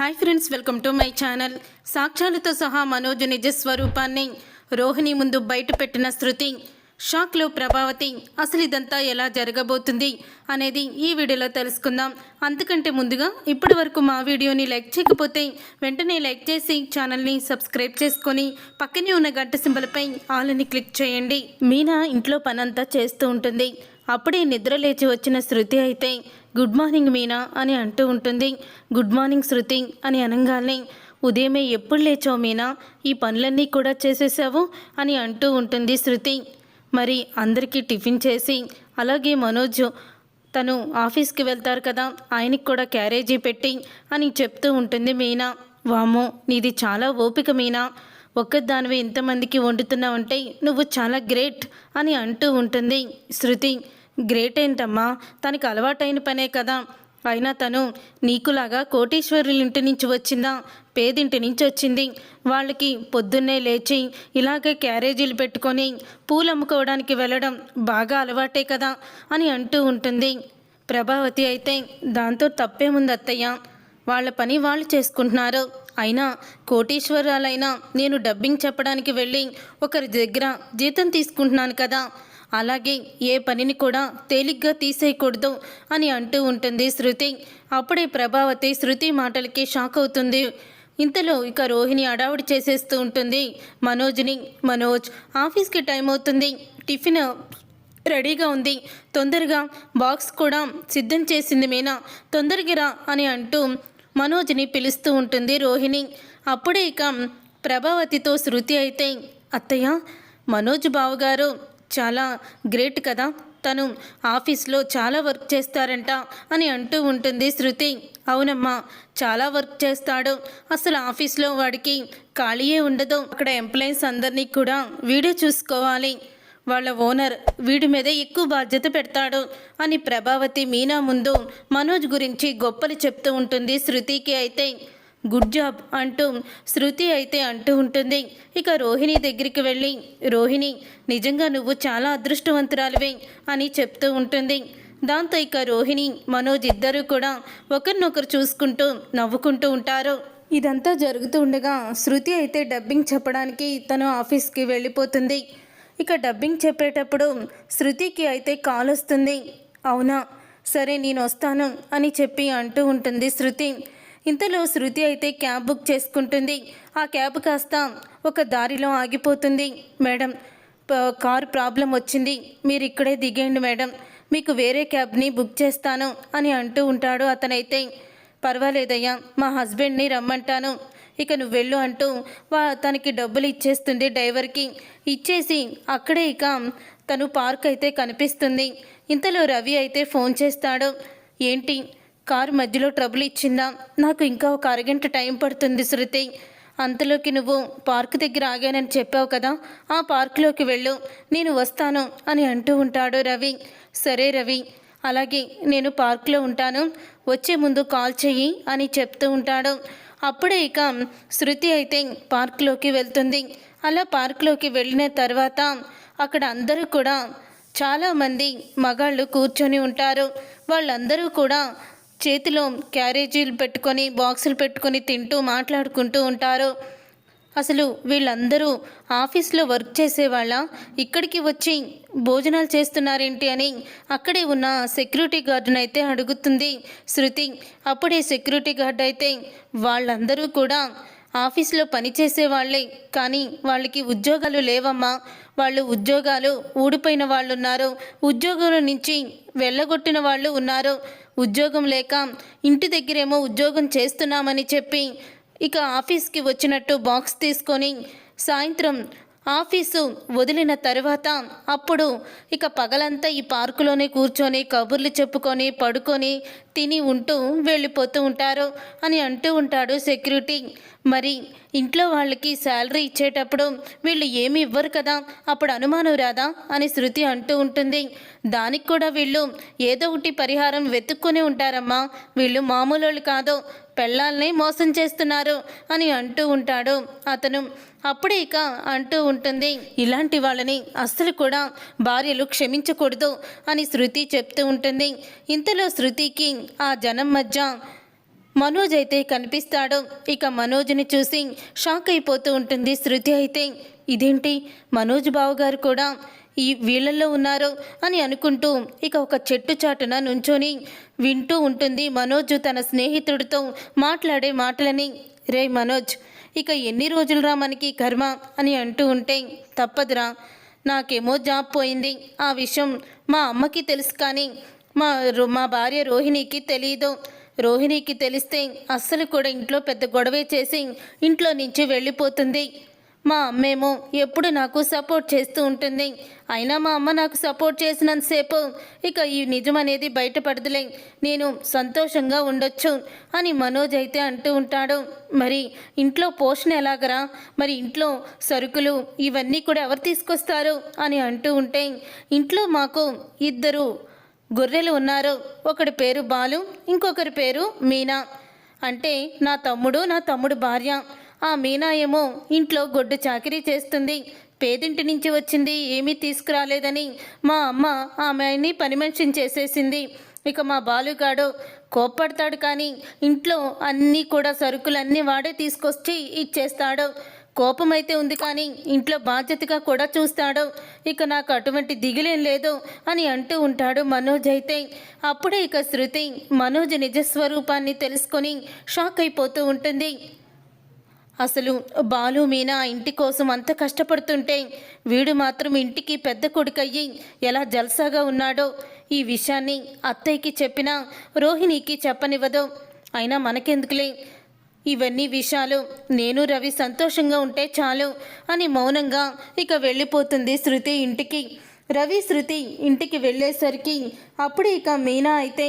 Hi friends welcome to my channel సాక్ష్యాలతో సహా మనోజ్ నిజ స్వరూపాన్ని రోహిణి ముందు బయట పెట్టిన శృతి షాక్లో ప్రభావతి అసలు ఇదంతా ఎలా జరగబోతుంది అనేది ఈ వీడియోలో తెలుసుకుందాం. అంతకంటే ముందుగా ఇప్పటి వరకు మా వీడియోని లైక్ చేయకపోతే వెంటనే లైక్ చేసి ఛానల్ని సబ్స్క్రైబ్ చేసుకొని పక్కనే ఉన్న గంట సింబల్పై ఆల్ని క్లిక్ చేయండి. మీనా ఇంట్లో పనంతా చేస్తూ ఉంటుంది. అప్పుడే నిద్ర లేచి వచ్చిన శృతి అయితే గుడ్ మార్నింగ్ మీనా అని అంటూ ఉంటుంది. గుడ్ మార్నింగ్ శృతి అని అనగానే ఉదయమే ఎప్పుడు లేచావు మీనా? ఈ పనులన్నీ కూడా చేసేసావు? అని అంటూ ఉంటుంది శృతి. మరి అందరికీ టిఫిన్ చేసి అలాగే మనోజ్ తను ఆఫీస్కి వెళ్తారు కదా ఆయనకి కూడా క్యారేజీ పెట్టి అని చెప్తూ ఉంటుంది మీనా. వామో నీది చాలా ఓపిక మీనా? ఒక్కదానివి ఇంతమందికి వండుతున్నావంటే నువ్వు చాలా గ్రేట్ అని అంటూ ఉంటుంది. శృతి గ్రేట్ ఏంటమ్మా తనకి అలవాటైన పనే కదా. అయినా తను నీకులాగా కోటీశ్వరుల ఇంటి నుంచి వచ్చిందా? పేదింటి నుంచి వచ్చింది. వాళ్ళకి పొద్దున్నే లేచి ఇలాగే క్యారేజీలు పెట్టుకొని పూలు అమ్ముకోవడానికి వెళ్ళడం బాగా అలవాటే కదా అని అంటూ ఉంటుంది. ప్రభావతి అయితే దాంతో తప్పేముంది అత్తయ్య వాళ్ళ పని వాళ్ళు చేసుకుంటున్నారు. అయినా కోటీశ్వరాలైనా నేను డబ్బింగ్ చెప్పడానికి వెళ్ళి ఒకరి దగ్గర జీతం తీసుకుంటున్నాను కదా. అలాగే ఏ పనిని కూడా తేలిగ్గా తీసేయకూడదు అని అంటూ ఉంటుంది శృతి. అప్పుడే ప్రభావతి శృతి మాటలకి షాక్ అవుతుంది. ఇంతలో ఇక రోహిణి అడావుడి చేసేస్తూ ఉంటుంది. మనోజ్ని మనోజ్ ఆఫీస్కి టైం అవుతుంది. టిఫిన్ రెడీగా ఉంది. తొందరగా బాక్స్ కూడా సిద్ధం చేసింది మీనా. తొందరగా రా అని అంటూ మనోజ్ని పిలుస్తూ ఉంటుంది రోహిణి. అప్పుడే ఇక ప్రభావతితో శృతి అయితే అత్తయ్య మనోజ్ బావగారు చాలా గ్రేట్ కదా. తను ఆఫీస్లో చాలా వర్క్ చేస్తారంట అని అంటూ ఉంటుంది శృతి. అవునమ్మా చాలా వర్క్ చేస్తాడు. అసలు ఆఫీస్లో వాడికి ఖాళీయే ఉండదు. అక్కడ ఎంప్లాయీస్ అందరినీ కూడా వీడియో చూసుకోవాలి. వాళ్ళ ఓనర్ వీడి మీద ఎక్కువ బాధ్యత పెడతాడు అని ప్రభావతి మీనా ముందు మనోజ్ గురించి గొప్పలు చెప్తూ ఉంటుంది. శృతికి అయితే గుడ్ జాబ్ అంటూ శృతి అయితే అంటూ ఉంటుంది. ఇక రోహిణి దగ్గరికి వెళ్ళి రోహిణి నిజంగా నువ్వు చాలా అదృష్టవంతురాలివే అని చెప్తూ ఉంటుంది. దాంతో ఇక రోహిణి మనోజ్ ఇద్దరూ కూడా ఒకరినొకరు చూసుకుంటూ నవ్వుకుంటూ ఉంటారు. ఇదంతా జరుగుతూ ఉండగా శృతి అయితే డబ్బింగ్ చెప్పడానికి తను ఆఫీస్కి వెళ్ళిపోతుంది. ఇక డబ్బింగ్ చెప్పేటప్పుడు శృతికి అయితే కాల్ వస్తుంది. అవునా? సరే నేను వస్తాను అని చెప్పి అంటూ ఉంటుంది శృతి. ఇంతలో శృతి అయితే క్యాబ్ బుక్ చేసుకుంటుంది. ఆ క్యాబ్ కాస్త ఒక దారిలో ఆగిపోతుంది. మేడం కారు కార్ ప్రాబ్లం వచ్చింది. మీరు ఇక్కడే దిగేయండి మేడం. మీకు వేరే క్యాబ్ని బుక్ చేస్తాను అని అంటూ ఉంటాడు అతనైతే. పర్వాలేదయ్యా మా హస్బెండ్ని రమ్మంటాను. ఇక నువ్వు వెళ్ళు అంటూ వా తనకి డబ్బులు ఇచ్చేస్తుంది డ్రైవర్కి. ఇచ్చేసి అక్కడే ఇక తను పార్క్ అయితే కనిపిస్తుంది. ఇంతలో రవి అయితే ఫోన్ చేస్తాడు. ఏంటి కారు మధ్యలో ట్రబుల్ ఇచ్చిందా? నాకు ఇంకా ఒక అరగంట టైం పడుతుంది శృతి. అంతలోకి నువ్వు పార్క్ దగ్గర ఆగానని చెప్పావు కదా ఆ పార్కులోకి వెళ్ళు. నేను వస్తాను అని అంటూ ఉంటాడు రవి. సరే రవి అలాగే నేను పార్క్లో ఉంటాను. వచ్చే ముందు కాల్ చెయ్యి అని చెప్తూ ఉంటాడు. అప్పుడే ఇక శృతి అయితే పార్క్లోకి వెళ్తుంది. అలా పార్క్లోకి వెళ్ళిన తర్వాత అక్కడ అందరూ కూడా చాలామంది మగాళ్ళు కూర్చొని ఉంటారు. వాళ్ళందరూ కూడా చేతిలో క్యారేజీలు పెట్టుకొని బాక్సులు పెట్టుకొని తింటూ మాట్లాడుకుంటూ ఉంటారు. అసలు వీళ్ళందరూ ఆఫీస్లో వర్క్ చేసేవాళ్ళ? ఇక్కడికి వచ్చి భోజనాలు చేస్తున్నారేంటి అని అక్కడే ఉన్న సెక్యూరిటీ గార్డును అయితే అడుగుతుంది. శృతి అప్పుడే సెక్యూరిటీ గార్డ్ అయితే వాళ్ళందరూ కూడా ఆఫీస్లో పనిచేసే వాళ్ళే కానీ వాళ్ళకి ఉద్యోగాలు లేవమ్మా. వాళ్ళు ఉద్యోగాలు ఊడిపోయిన వాళ్ళు ఉన్నారు ఉద్యోగం నుంచి వెళ్ళగొట్టిన వాళ్ళు ఉన్నారు. ఉద్యోగం లేక ఇంటి దగ్గరేమో ఉద్యోగం చేస్తున్నామని చెప్పి ఇక ఆఫీస్కి వచ్చినట్టు బాక్స్ తీసుకొని సాయంత్రం ఆఫీసు వదిలిన తర్వాత అప్పుడు ఇక పగలంతా ఈ పార్కులోనే కూర్చొని కబుర్లు చెప్పుకొని పడుకొని తిని ఉంటూ వెళ్ళిపోతూ ఉంటారు అని అంటూ ఉంటాడు సెక్యూరిటీ. మరి ఇంట్లో వాళ్ళకి శాలరీ ఇచ్చేటప్పుడు వీళ్ళు ఏమి ఇవ్వరు కదా? అప్పుడు అనుమానం రాదా? అని శృతి అంటూ ఉంటుంది. దానికి కూడా వీళ్ళు ఏదో ఒకటి పరిహారం వెతుక్కొని ఉంటారమ్మా. వీళ్ళు మామూలు వాళ్ళు కాదు. పెళ్ళాల్ని మోసం చేస్తున్నారు అని అంటూ ఉంటాడు అతను. అప్పుడే ఇక అంటూ ఉంటుంది ఇలాంటి వాళ్ళని అస్సలు కూడా భార్యలు క్షమించకూడదు అని శృతి చెప్తూ ఉంటుంది. ఇంతలో శృతికి ఆ జనం మధ్య మనోజ్ అయితే కనిపిస్తాడు. ఇక మనోజ్ని చూసి షాక్ అయిపోతూ ఉంటుంది శృతి అయితే. ఇదేంటి? మనోజ్ బావగారు కూడా ఈ వీళ్ళల్లో ఉన్నారు అని అనుకుంటూ ఇక ఒక చెట్టు చాటున నుంచొని వింటూ ఉంటుంది మనోజ్ తన స్నేహితుడితో మాట్లాడే మాటలని. రే మనోజ్ ఇక ఎన్ని రోజులురా మనకి కర్మ అని అంటూ ఉంటే తప్పదురా. నాకేమో జాబ్ పోయింది. ఆ విషయం మా అమ్మకి తెలుసు కానీ మా రో- మా భార్య రోహిణికి తెలియదు రోహిణికి తెలిస్తే అస్సలు కూడా ఇంట్లో పెద్ద గొడవే చేసి ఇంట్లో నుంచి వెళ్ళిపోతుంది. మా అమ్మేమో ఎప్పుడు నాకు సపోర్ట్ చేస్తూ ఉంటుంది. అయినా మా అమ్మ నాకు సపోర్ట్ చేసినంతసేపు ఇక ఈ నిజం అనేది బయటపడదులే. నేను సంతోషంగా ఉండొచ్చు అని మనోజ్ అయితే అంటూ ఉంటాడు. మరి ఇంట్లో పోషణ ఎలాగరా? మరి ఇంట్లో సరుకులు ఇవన్నీ కూడా ఎవరు తీసుకొస్తారు? అని అంటూ ఉంటే ఇంట్లో మాకు ఇద్దరు గొర్రెలు ఉన్నారు. ఒకడి పేరు బాలు ఇంకొకరి పేరు మీనా. అంటే నా తమ్ముడు నా తమ్ముడు భార్య. ఆ మీనా ఏమో ఇంట్లో గొడ్డు చాకరీ చేస్తుంది. పేదింటి నుంచి వచ్చింది ఏమీ తీసుకురాలేదని. మా అమ్మ ఆమెని పని మనిషిని చేసేసింది. ఇక మా బాలుగాడు కోప్పడతాడు కానీ ఇంట్లో అన్నీ కూడా సరుకులన్నీ వాడే తీసుకొచ్చి ఇచ్చేస్తాడు. కోపం అయితే ఉంది కానీ ఇంట్లో బాధ్యతగా కూడా చూస్తాడు. ఇక నాకు అటువంటి దిగులేం లేదు అని అంటూ ఉంటాడు మనోజ్ అయితే. అప్పుడే ఇక శృతి మనోజ్ నిజస్వరూపాన్ని తెలుసుకొని షాక్ అయిపోతూ ఉంటుంది. అసలు బాలు మీనా ఇంటి కోసం అంత కష్టపడుతుంటే వీడు మాత్రం ఇంటికి పెద్ద కొడుకయ్యి ఎలా జల్సాగా ఉన్నాడో ఈ విషయాన్ని అత్తయ్యకి చెప్పినా రోహిణికి చెప్పనివ్వదు. అయినా మనకెందుకులే? ఇవన్నీ విషయాలు నేను రవి సంతోషంగా ఉంటే చాలు అని మౌనంగా ఇక వెళ్ళిపోతుంది శృతి ఇంటికి. రవి శృతి ఇంటికి వెళ్ళేసరికి అప్పుడు ఇక మీనా అయితే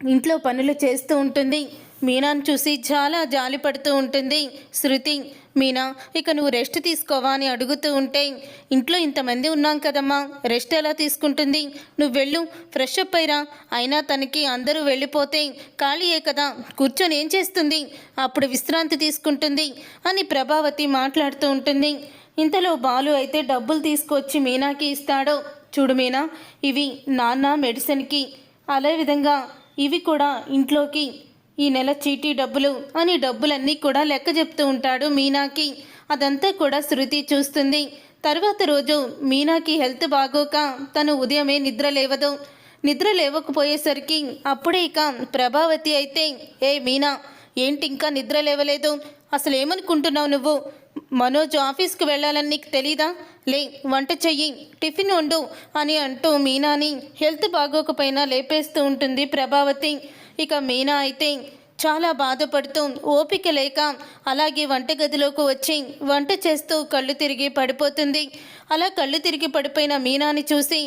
ఇంట్లో పనులు చేస్తూ ఉంటుంది. మీనాను చూసి చాలా జాలి పడుతూ ఉంటుంది శృతి. మీనా ఇక నువ్వు రెస్ట్ తీసుకోవా అని అడుగుతూ ఉంటే ఇంట్లో ఇంతమంది ఉన్నాం కదమ్మా రెస్ట్ ఎలా తీసుకుంటుంది? నువ్వు వెళ్ళు ఫ్రెష్ అప్ అయ్యిరా అయినా తనకి అందరూ వెళ్ళిపోతే ఖాళీయే కదా కూర్చొని ఏం చేస్తుంది? అప్పుడు విశ్రాంతి తీసుకుంటుంది అని ప్రభావతి మాట్లాడుతూ ఉంటుంది. ఇంతలో బాలు అయితే డబ్బులు తీసుకొచ్చి మీనాకి ఇస్తాడు. చూడు మీనా ఇవి నాన్న మెడిసిన్కి. అదే విధంగా ఇవి కూడా ఇంట్లోకి ఈ నెల చీటీ డబ్బులు అని డబ్బులన్నీ కూడా లెక్క చెప్తూ ఉంటాడు మీనాకి. అదంతా కూడా శృతి చూస్తుంది. తర్వాత రోజు మీనాకి హెల్త్ బాగోక తను ఉదయమే నిద్ర లేవదు. నిద్ర లేవకపోయేసరికి అప్పుడే ఇక ప్రభావతి అయితే ఏ మీనా ఏంటి ఇంకా నిద్ర లేవలేదు? అసలు ఏమనుకుంటున్నావు నువ్వు? మనోజ్ ఆఫీస్కి వెళ్ళాలని నీకు తెలీదా? లే వంట చెయ్యి టిఫిన్ వండు అని అంటూ మీనాని హెల్త్ బాగోకపోయినా లేపేస్తూ ఉంటుంది ప్రభావతి. ఇక మీనా అయితే చాలా బాధపడుతూ ఓపిక లేక అలాగే వంటగదిలోకి వచ్చి వంట చేస్తూ కళ్ళు తిరిగి పడిపోతుంది. అలా కళ్ళు తిరిగి పడిపోయిన మీనాని చూసి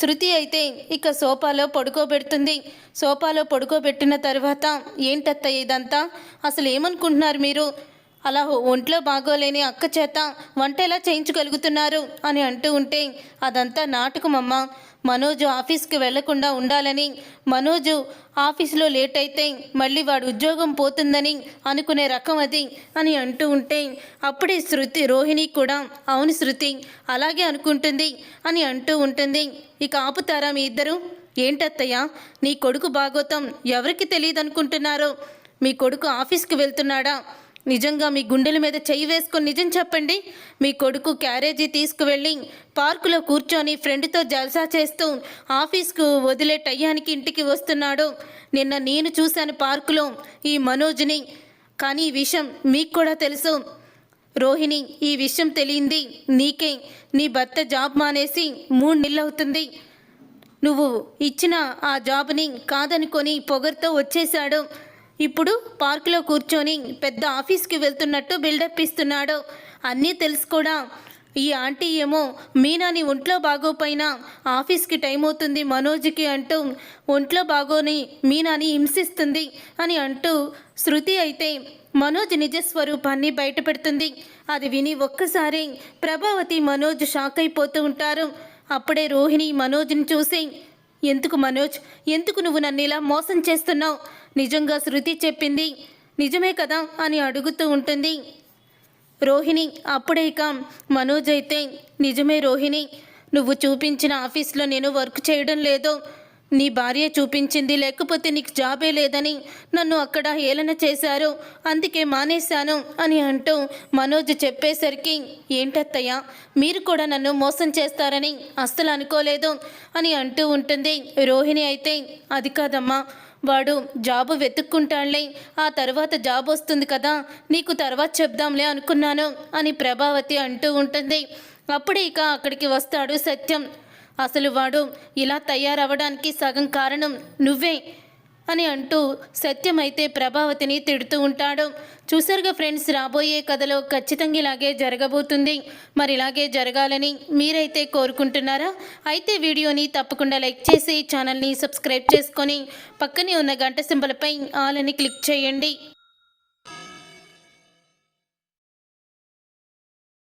శృతి అయితే ఇక సోఫాలో పడుకోబెడుతుంది. సోఫాలో పడుకోబెట్టిన తర్వాత ఏంటత్త ఇదంతా? అసలు ఏమనుకుంటున్నారు మీరు? అలా ఒంట్లో బాగోలేని అక్క చేత వంట ఎలా చేయించగలుగుతున్నారు? అని అంటూ ఉంటే అదంతా నాటకమమ్మ. మనోజు ఆఫీస్కి వెళ్ళకుండా ఉండాలని మనోజు ఆఫీస్లో లేట్ అయితే మళ్ళీ వాడు ఉద్యోగం పోతుందని అనుకునే రకం అది అని అంటూ ఉంటే అప్పుడే శృతి రోహిణి కూడా అవును శృతి అలాగే అనుకుంటుంది అని అంటూ ఉంటుంది. ఇక ఆపుతారా మీ ఇద్దరు? ఏంటత్తయ్య నీ కొడుకు బాగోతం ఎవరికి తెలియదు అనుకుంటున్నారో మీ కొడుకు ఆఫీస్కి వెళ్తున్నాడా? నిజంగా మీ గుండెల మీద చెయ్యి వేసుకొని నిజం చెప్పండి. మీ కొడుకు క్యారేజీ తీసుకువెళ్ళి పార్కులో కూర్చొని ఫ్రెండ్తో జల్సా చేస్తూ ఆఫీస్కు వదిలే టయ్యానికి ఇంటికి వస్తున్నాడు. నిన్న నేను చూశాను పార్కులో ఈ మనోజ్ని. కానీ ఈ విషయం మీకు కూడా తెలుసు. రోహిణి ఈ విషయం తెలియంది నీకే. నీ భర్త జాబ్ మానేసి మూడు నెలలు అవుతుంది నువ్వు ఇచ్చిన ఆ జాబ్ని కాదనుకొని పొగరుతో వచ్చేశాడు. ఇప్పుడు పార్కులో కూర్చొని పెద్ద ఆఫీస్కి వెళ్తున్నట్టు బిల్డప్ ఇస్తున్నాడు. అన్నీ తెలుసు కూడా. ఈ ఆంటీ ఏమో మీనాని ఒంట్లో బాగోపోయినా ఆఫీస్కి టైం అవుతుంది మనోజ్కి అంటూ ఒంట్లో బాగోని మీనాని హింసిస్తుంది అని అంటూ శృతి అయితే మనోజ్ నిజ స్వరూపాన్ని బయటపెడుతుంది అది విని ఒక్కసారి ప్రభావతి మనోజ్ షాక్ అయిపోతూ ఉంటారు. అప్పుడే రోహిణి మనోజ్ని చూసి ఎందుకు మనోజ్? ఎందుకు నువ్వు నన్ను ఇలా మోసం చేస్తున్నావు? నిజంగా శృతి చెప్పింది. నిజమే కదా అని అడుగుతూ ఉంటుంది. రోహిణి అప్పుడే ఇక మనోజ్ అయితే నిజమే రోహిణి. నువ్వు చూపించిన ఆఫీస్లో నేను వర్క్ చేయడం లేదు. నీ భార్య చూపించింది లేకపోతే నీకు జాబే లేదని నన్ను అక్కడ హేళన చేశారు. అందుకే మానేశాను అని అంటూ మనోజ్ చెప్పేసరికి ఏంటత్తయ్య మీరు కూడా నన్ను మోసం చేస్తారని అస్సలు అనుకోలేదు అని అంటూ ఉంటుంది. రోహిణి అయితే అది కాదమ్మా వాడు జాబు వెతుక్కుంటాడులే ఆ తర్వాత జాబ్ వస్తుంది కదా నీకు తర్వాత చెప్దాంలే అనుకున్నాను అని ప్రభావతి అంటూ ఉంటుంది. అప్పుడే ఇక అక్కడికి వస్తాడు సత్యం. అసలు వాడు ఇలా తయారవ్వడానికి సగం కారణం నువ్వే. అని అంటూ సత్యం అయితే ప్రభావతిని తిడుతూ ఉంటాడు. చూసారుగా ఫ్రెండ్స్ రాబోయే కథలో ఖచ్చితంగా ఇలాగే జరగబోతుంది. మరి ఇలాగే జరగాలని మీరైతే కోరుకుంటున్నారా? అయితే వీడియోని తప్పకుండా లైక్ చేసి ఛానల్ని సబ్స్క్రైబ్ చేసుకొని పక్కనే ఉన్న గంట సింబలపై ఆల్ అని క్లిక్ చేయండి.